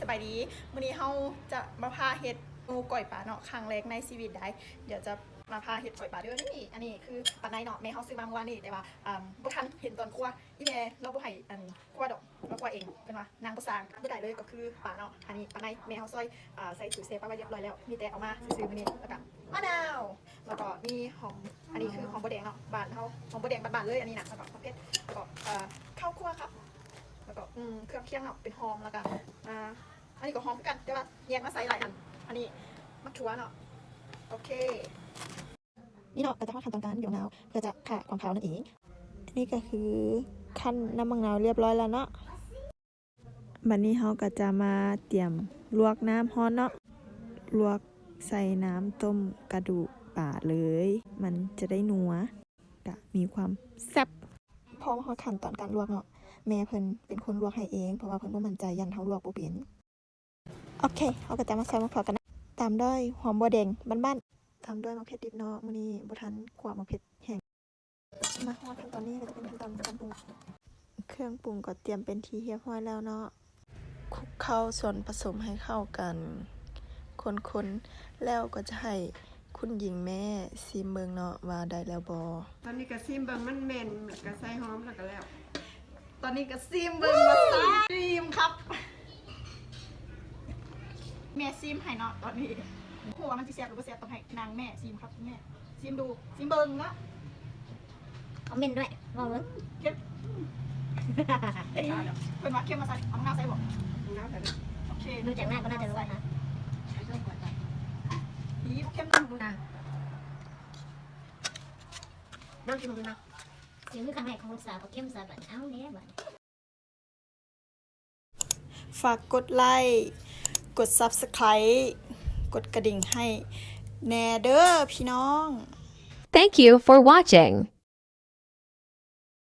สบายดีวันนี้เราจะมาพาเฮ็ดงูก่อยปลาเนาะครั้งแรกในชีวิตได้ เดี๋ยวจะมาพาเฮ็ดก่อยปลาด้วยนี่ อันนี้คือปลาในเนาะแม่เขาซื้อมาเมื่อวานนี่แต่ว่าอ่าบ่ทันเห็นตอนคั่วอีแม่เราบ่ให้อันคั่วดอกเราคั่วเองเป็นว่านางบ่สร้างบ่ได้เลยก็คือปลาเนาะ อันนี้ปลาในแม่เขาซอยอ่าใส่ถุงเซฟไว้เรียบร้อยแล้ว มีแต่เอามาซื้อๆมื้อนี้แล้วก็มะนาว แล้วก็มีหอม อันนี้คือหอมบัวแดงเนาะบานเฮาหอมบัวแดงบานๆเลยอันนี้นะแล้วก็มะเขือเทศแล้วก็อ่อข้าวคั่วครับแล้วก็อืมเครื่องเคียงเนาะเป็นหอมแล้วก็ อ่าอันนี้ก็หอมกันแต่ว่าแยกมาใส่หลายอัน อันนี้มะถั่วเนาะโอเค นี่เนาะเราจะทอดขั้นตอนการหยงนาวเพื่อจะฆ่าความคาวนั่นเองนี่ก็คือขั้นน้ำมังนาวเรียบร้อยแล้วเนาะบัดนี้เราก็จะมาเตรียมลวกน้ำฮ้อนเนาะลวกใส่น้ำต้มกระดูกป่าเลย มันจะได้นัวกะมีความแซ่บพอมาฮอดขั้นตอนการลวกเนาะ แม่เพิ่นเป็นคนลวกให้เอง เพราะว่าเพิ่นบ่มั่นใจยันเฮาลวกบ่เป็นโอเคเราก็จะมาใส่มะพร้าวกันนะตามด้วยหอมบัวแดงบ้านๆตามด้วยมะเขือดิบเนาะมื้อนี้บ่ทันคั่วมะเขือแห้งมาฮอดขั้นตอนนี้ก็จะเป็นขั้นตอนการปรุงเครื่องปรุงก็เตรียมเป็นทีเรียบร้อยแล้วเนาะคลุกเข้าส่วนผสมให้เข้ากัน คนๆแล้วก็จะให้คุณหญิงแม่ซิมเบิงเนาะว่าได้แล้วบอตอนนี้ก็ซิมเบิงมันแม่นก็ใส่หอมแล้วก็แล้ว อนนี้ก็ซิมเบิ่งว่าซิมครับแม่ซิมให้เนาะตอนนี้โหว่ามันสิแซ่บหรือบ่แซ่บต้องให้นางแม่ซิมครับแม่ซิมดูซิมเบิ่งเนาะคอมเมนต์ด้วยบอกเลยเข้มเพิ่นว่าเข้มมาใส่เอามะนาวใส่บ่น้ำใส่เลยโอเคดูจากหน้าก็น่าจะรู้นะอีเข้มต้องดูนะน้องกินดูนะ ถึงครั้งแรกของลูกสาวก็เข้มสาบันเอ้าเนี้ยบันฝากกดไลค์กด Subscribe กดกระดิ่งให้แน่เด้อพี่น้อง Thank you for watching.